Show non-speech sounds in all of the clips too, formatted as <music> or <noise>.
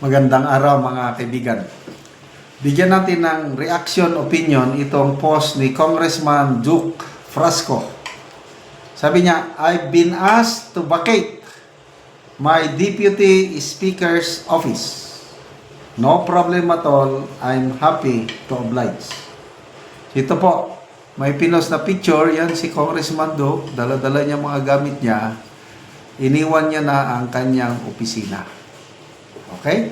Magandang araw mga kaibigan. Bigyan natin ng reaction opinion itong post ni Congressman Duke Frasco. Sabi niya, I've been asked to vacate my deputy speaker's office. No problem at all. I'm happy to oblige. Ito po, may pinos na picture. Yan si Congressman Duke. Dala-dala niya mga gamit niya. Iniwan niya na ang kanyang opisina. Okay?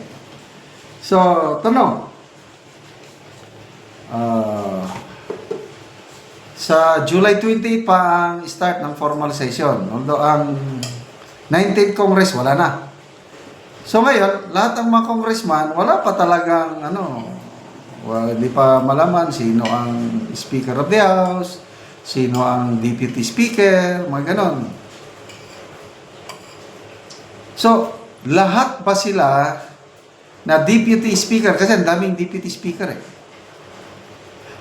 So, tanong. Ah, sa July 20 pa ang start ng formal session. Although ang 19th Congress wala na. So ngayon, lahat ng mga congressman, wala pa talagang ano, well, hindi pa malaman sino ang Speaker of the House, sino ang Deputy Speaker, mga ganon. So, lahat ba sila na Deputy Speaker, kasi ang daming Deputy Speaker eh.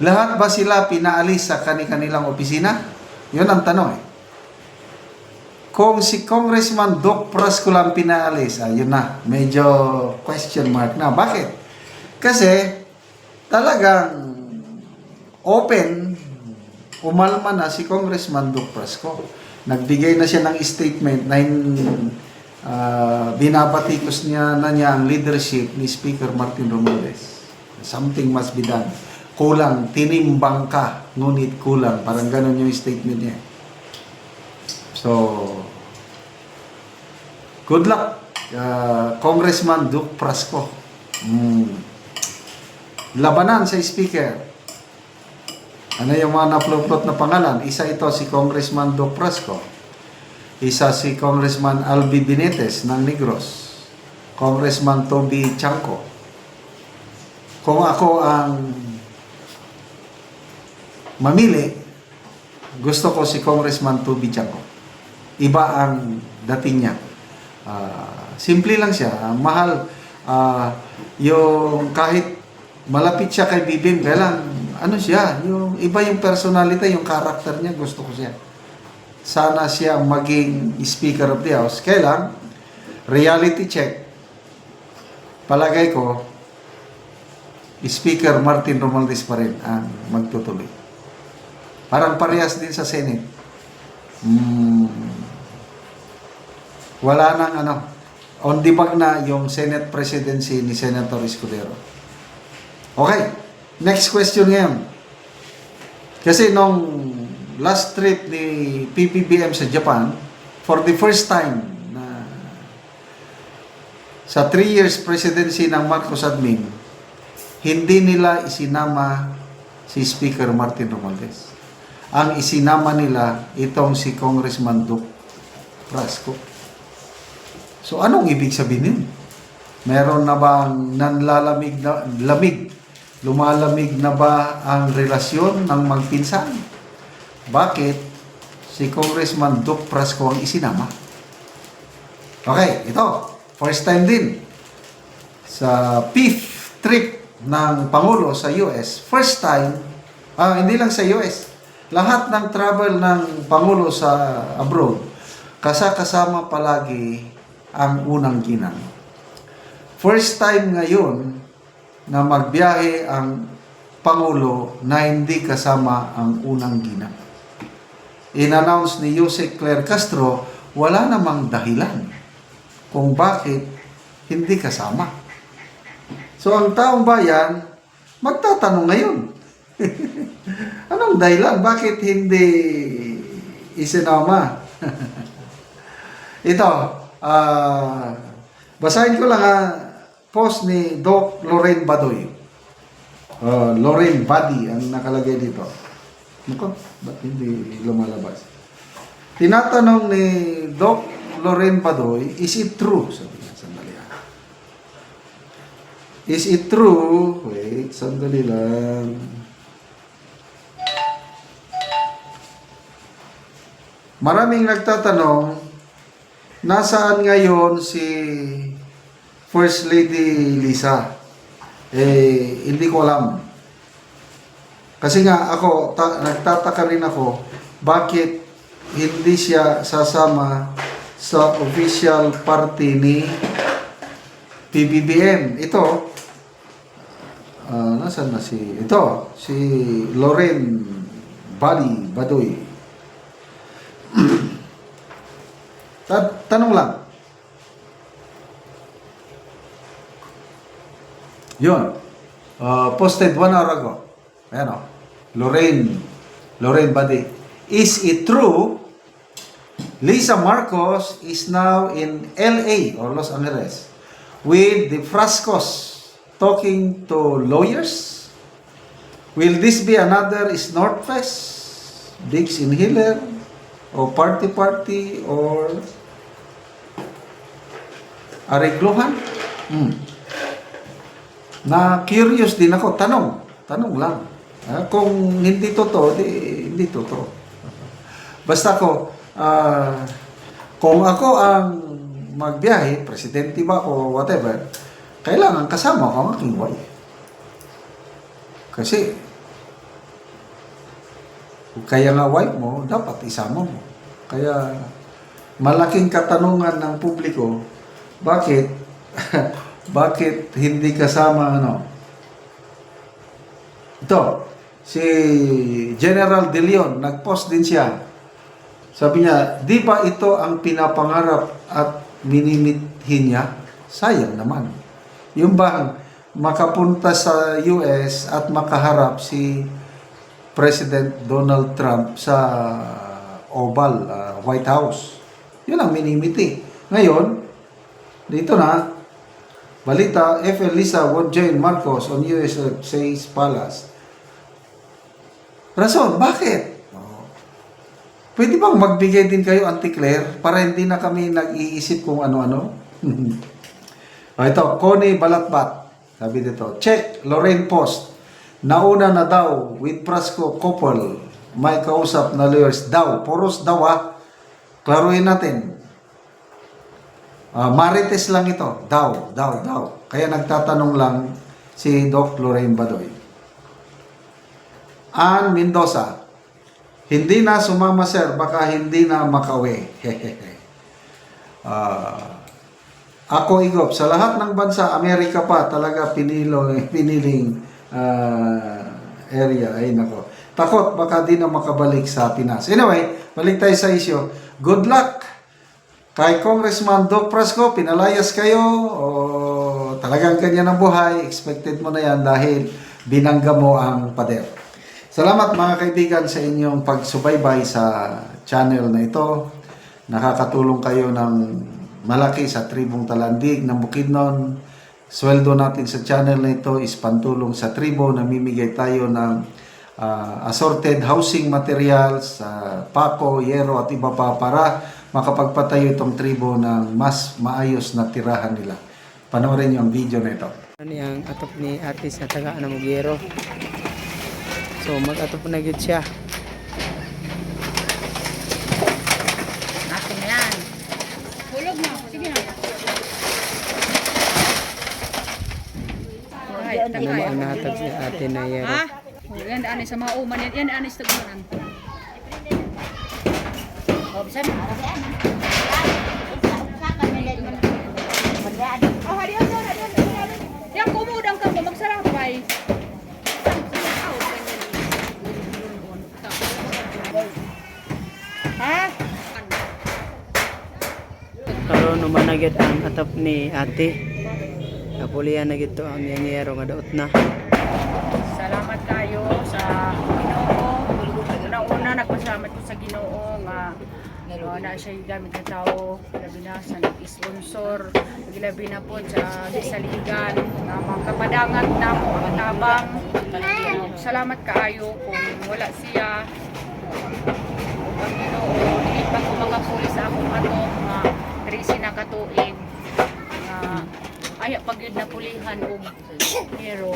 Lahat ba sila pinaalis sa kani-kanilang opisina? Yun ang tanong eh. Kung si Congressman Doc Prasco lang pinaalis, ayun na, medyo question mark na. Bakit? Kasi talagang open, umalma na si Congressman Doc Prasco. Nagbigay na siya ng statement na ah, binabatikos niya na niya ang leadership ni Speaker Martin Romualdez. Something must be done. Kulang, tinimbang ka, ngunit kulang. Parang ganun yung statement niya. So, good luck, uh, Congressman Duke Prasco. Mm. Labanan sa speaker. Ano yung mga naplot na pangalan? Isa ito si Congressman Duke Prasco. Isa si Congressman Albi Benitez ng Negros. Congressman Toby Chanco. Kung ako ang mamili, gusto ko si Congressman Toby Chanco. Iba ang dating niya. Ah, simple lang siya. Ah, mahal. Ah, yung kahit malapit siya kay Bibim, kailan, ano siya, yung iba yung personality, yung character niya, gusto ko siya. Sana siya maging Speaker of the House. Kailan, reality check, palagay ko, Speaker Martin Romualdez pa rin ang magtutuloy. Parang parehas din sa Senate. Mm, wala nang ano, on debug na yung Senate presidency ni Senator Escudero. Okay, next question ngayon. Kasi nung last trip ni PPBM sa Japan, for the first time na sa 3 years presidency ng Marcos admin, hindi nila isinama si Speaker Martin Romualdez. Ang isinama nila itong si Congressman Duke Frasco. So anong ibig sabihin nun? Meron na bang nanlalamig na lamig? Lumalamig na ba ang relasyon ng magpinsan? Bakit si Congressman Duke Frasco ang isinama? Okay, ito. First time din sa fifth trip ng Pangulo sa US. First time, ah, hindi lang sa US, lahat ng travel ng Pangulo sa abroad, kasakasama palagi ang unang ginang. First time ngayon na magbiyahe ang Pangulo na hindi kasama ang unang ginang. In-announce ni Jose Claire Castro, wala namang dahilan kung bakit hindi kasama. So ang taong bayan, magtatanong ngayon. <laughs> Anong dahilan? Bakit hindi isinama? <laughs> Ito, ah, basahin ko lang ah, post ni Doc Lorraine Badoy. Uh, Lorraine Badi ang nakalagay dito. Mukhang, ba't hindi lumalabas? Tinatanong ni Doc Lorraine Badoy, is it true? Sabi niya, sandali ah. Is it true? Wait, sandali lang. Maraming nagtatanong, nasaan ngayon si First Lady Lisa? Eh, hindi ko alam. Kasi nga ako, ta- nagtataka rin ako, bakit hindi siya sasama sa official party ni PBBM. Ito, ah nasaan na si, ito, si Loren Bali Badoy. <clears throat> Ta- tanong lang. Yun. Uh, posted one hour ago. Ayan o. Lorraine. Lorraine Badi. Is it true Lisa Marcos is now in LA or Los Angeles with the Frascos talking to lawyers? Will this be another Snortfest? Diggs Inhaler? O party party? Or arigluhan? Hmm. Na curious din ako. Tanong. Tanong lang. Ah, kung hindi totoo, di, hindi totoo. Basta ko, ah, kung ako ang magbiyahe, presidente ba o whatever, kailangan kasama ko ang aking wife. Kasi, kaya nga wife mo, dapat isama mo. Kaya, malaking katanungan ng publiko, bakit, <laughs> bakit hindi kasama ano? Ito, si General De Leon, nag-post din siya. Sabi niya, di ba ito ang pinapangarap at minimithin niya? Sayang naman. Yung bang makapunta sa US at makaharap si President Donald Trump sa Oval, uh, White House. Yun ang minimiti. Ngayon, dito na, balita, FL Lisa won't join Marcos on US says Palace. Rason, bakit? Oh. Pwede bang magbigay din kayo anti-Claire para hindi na kami nag-iisip kung ano-ano? o <laughs> ito, Connie Balatbat. Sabi dito, check, Lorraine Post. Nauna na daw with Prasco couple. May kausap na lawyers daw. Puros daw ah. Klaruhin natin. Ah, marites lang ito. Daw, daw, daw. Kaya nagtatanong lang si Doc Lorraine Badoy. Ann Mendoza. Hindi na sumama sir, baka hindi na makauwi. <laughs> Ah, ako igop, sa lahat ng bansa, Amerika pa, talaga pinilo, <laughs> piniling ah, area. Ay nako. Takot, baka di na makabalik sa Pinas. Anyway, balik tayo sa isyo. Good luck kay Congressman Doc Prasco. Pinalayas kayo o talagang kanya ng buhay. Expected mo na yan dahil binangga mo ang pader. Salamat mga kaibigan sa inyong pagsubaybay sa channel na ito. Nakakatulong kayo ng malaki sa tribong talandig ng Bukidnon. Sweldo natin sa channel na ito is pantulong sa tribo. Namimigay tayo ng ah, assorted housing materials, uh, pako, yero at iba pa para makapagpatayo itong tribo ng mas maayos na tirahan nila. Panoorin niyo ang video na ito. Ano yung atop ni ate sa taga Anamugero. So mag-atop na gid siya. Akin na yan. Hulog na. Sige na. Ano tagay. ang nahatag si ate na yero. Ha? Oh, yan ani sa mga uman yan. Yan ani sa tagunan. Oh, bisan. Oh, hadi Naman na gid ang atop ni ate. Napulian na gid ang iyang yero nga daot na. Salamat kayo sa Ginoo. Una-una nagpasalamat ko sa Ginoo nga uh, na siya gamit ng tao, labi na sa nag-sponsor, labi na po sa disaligan, na mga kapadangat na mga tabang. Uh, salamat kaayo kung wala siya. Ang Ginoo, hindi pa ko makapuli sa akong ato, nga risi na katuig. Nga, aya pag yun napulihan og hero.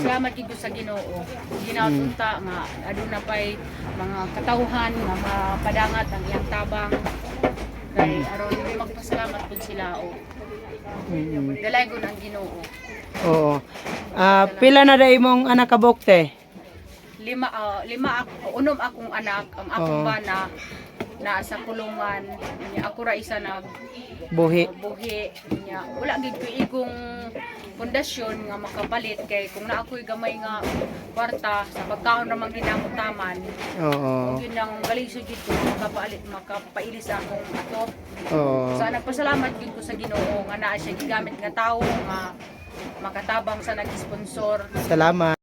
Salamat gid sa Ginoo. Ginautunta nga aduna pay mga katawhan nga mapadangat ang iyang tabang. Kay aron magpasalamat pud sila o Mm. dalay ang Ginoo. Oo. Ah, pila na dai imong anak kabok te? Lima ah, lima ako, unom akong anak, ang akong Oo. bana naa sa kulungan nya ako ra isa nag Buhi. buhi nya wala gid ko igong pundasyon nga makapalit kay kung na ako'y gamay nga kwarta sa pagkaon ra man gid ang utaman Oo. yun ang galing sa gid ko makapalit makapailis akong ato Oo. So nagpasalamat gid ko sa Ginoo nga naa siya gigamit nga tawo nga makatabang sa nag-sponsor. Salamat.